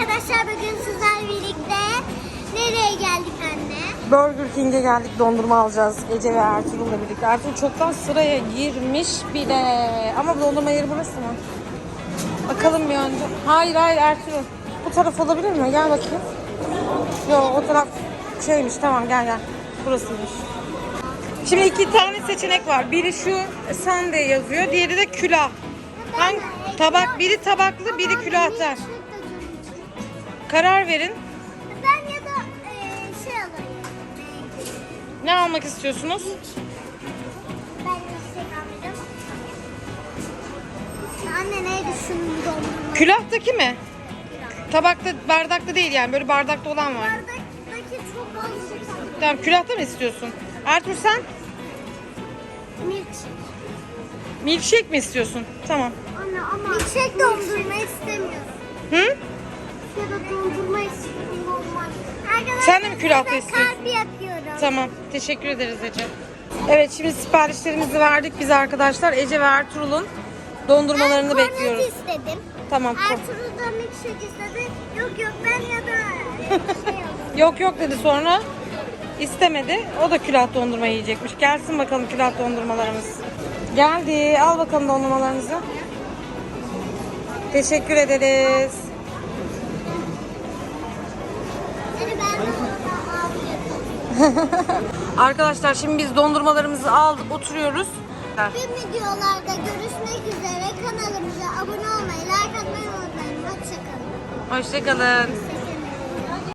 arkadaşlar bugün sizlerle birlikte nereye geldik anne? Burger King'e geldik dondurma alacağız Ece ve Ertuğrul'la birlikte. Ertuğrul çoktan sıraya girmiş bile. Ama dondurma yeri burası mı? Bakalım bir önce. Hayır hayır Ertuğrul. Bu taraf olabilir mi? Gel bakayım. Yok o taraf şeymiş tamam gel gel. Burasıymış. Şimdi iki tane seçenek var. Biri şu sundae yazıyor. Diğeri de külah. Hangi tabak? Biri tabaklı, biri külahta. Karar verin. Ben ya da e, şey alayım. Ne almak istiyorsunuz? Ben şey alacağım. Anne neydi şunun dondurma? Külahtaki mi? Tabakta, bardakta değil yani. Böyle bardakta olan var. Bardaktaki çok az şey. Tamam külahta mı istiyorsun? Ertuğrul sen Milkshake. milkshake mi istiyorsun? Tamam. Anne ama milkshake dondurma istemiyorum. Hı? Sen de mi külahta ben istiyorsun? Kalp yapıyorum. Tamam. Teşekkür ederiz Ece. Evet şimdi siparişlerimizi verdik biz arkadaşlar. Ece ve Ertuğrul'un dondurmalarını ben bekliyoruz. kornet istedim. Tamam. Ertuğrul da milkshake istedi. Yok yok ben ya da şey. Yok yok dedi sonra. istemedi. O da külah dondurma yiyecekmiş. Gelsin bakalım külah dondurmalarımız. Geldi. Al bakalım dondurmalarınızı. Teşekkür ederiz. Arkadaşlar şimdi biz dondurmalarımızı aldık oturuyoruz. Tüm videolarda görüşmek üzere kanalımıza abone olmayı, like atmayı unutmayın. Hoşçakalın. Hoşçakalın.